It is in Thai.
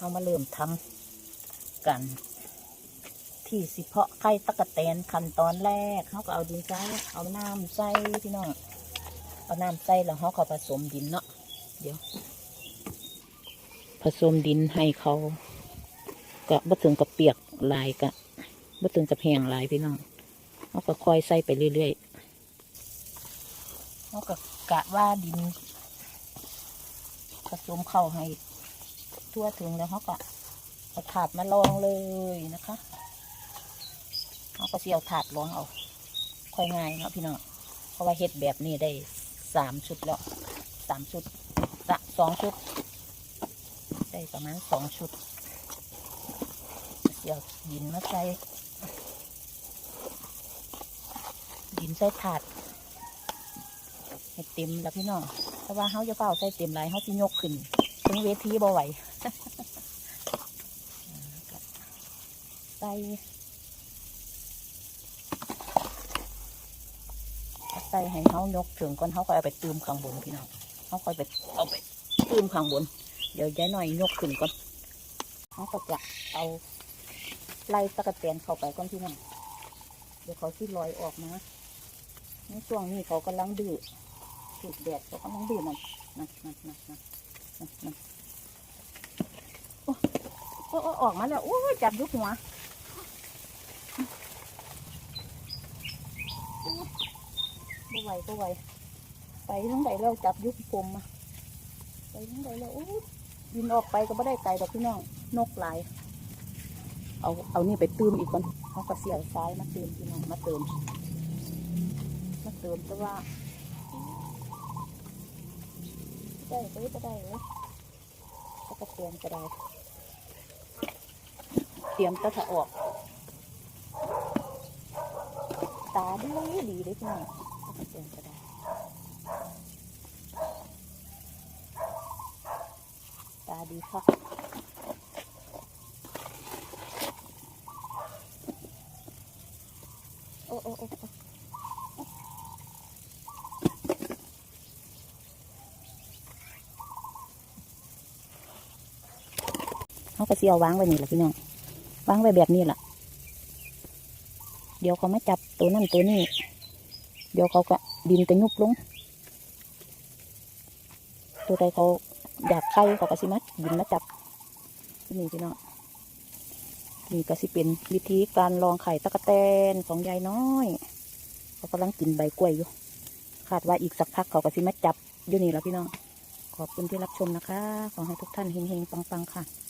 เขามาเริ่มทำกัน ที่สิเพาะไข่ตะกะแตนขั้นตอนแรกเขาก็เอาดินใส่เอาน้ำใส่พี่น้องเอาน้ำใส่แล้วเขาก็ผสมดินเนาะเดี๋ยว ผสมดินให้เขาก็บ่ถึงกับเปียกลายกะบ่ถึงกับแห้งลายพี่น้องเขาก็ค่อยใส่ไปเรื่อยๆเขาก็กะว่าดินผสมเข้าให้ ทั่วถึงแล้วเขาก็เอาถาดมาลองเลยนะคะเขาก็เสียวถาดลองเอาค่อยง่ายเนาะพี่น้องเพราะว่าเฮ็ดแบบนี้ได้สามชุดแล้วสามชุดสะสองชุด ได้ประมาณสองชุดเสียวดินมาใส่ดินใส่ถาดให้เต็มแล้วพี่น้องเพราะว่าเขาจะเฝ้าใส่เต็มไรเขาจะยกขึ้น ถึงเวทีบ่ไหวใส่ใส่ให้เขายกถึงก่อนเขาก็เอาไปตืมข้างบนพี่น้องเขาค่อยไปเอาไปตืมข้างบน เดี๋ยวยายหน่อยยกขึ้นก่อนเขาก็จะเอาไล่ตะกะแตนเข้าไปก่อนพี่น้องเดี๋ยวเขาที่ลอยออกมาในช่วงนี้เขากำลังดื้อถูกแดดเขากำลังดื้อนั่นนั่นนั่นนั่นนั่นนั่น โอ้โอ้โอออกมาแล้วโอ้จับยุกหัวโอ้บ่ไหวบ่ไหวไปทั้งใดแล้วจับยุกผมมาไปทั้งใดแล้วโอ้ยบินออกไปก็ไม่ได้ไกลดอกพี่น้องนกหลาย เอาเอานี่ไปติมอีกก่อนเขาก็เสียวซ้ายมาเติมพี่น้องมาเติมมาเติมแต่ว่า ได้ก็ไม่ได้เลยก็จะเตรียมก็ได้เตรียมก็จะออก ตาดีดีเลยพี่น้องก็จะเตรียมก็ได้ตาดีครับโอ้โอ้โอ้ เขาก็เสียววางไว้นี่แหละพี่น้องวางไว้แบบนี้แหละเดี๋ยวเขาไม่จับตัวนั่นตัวนี้ เดี๋ยวเขาก็ดินจะยุบลง ตัวใดเขาอยากไข่เขาก็สิมาดินมาจับนี่พี่น้องนี่ก็สิเป็นวิธีการลองไข่ตะกะแตนของยายน้อย เขากำลังกินใบกล้วยอยู่คาดว่าอีกสักพักเขาก็สิมาจับอยู่นี่แล้วพี่น้องขอบคุณที่รับชมนะคะ ขอให้ทุกท่านเฮงๆปังๆค่ะ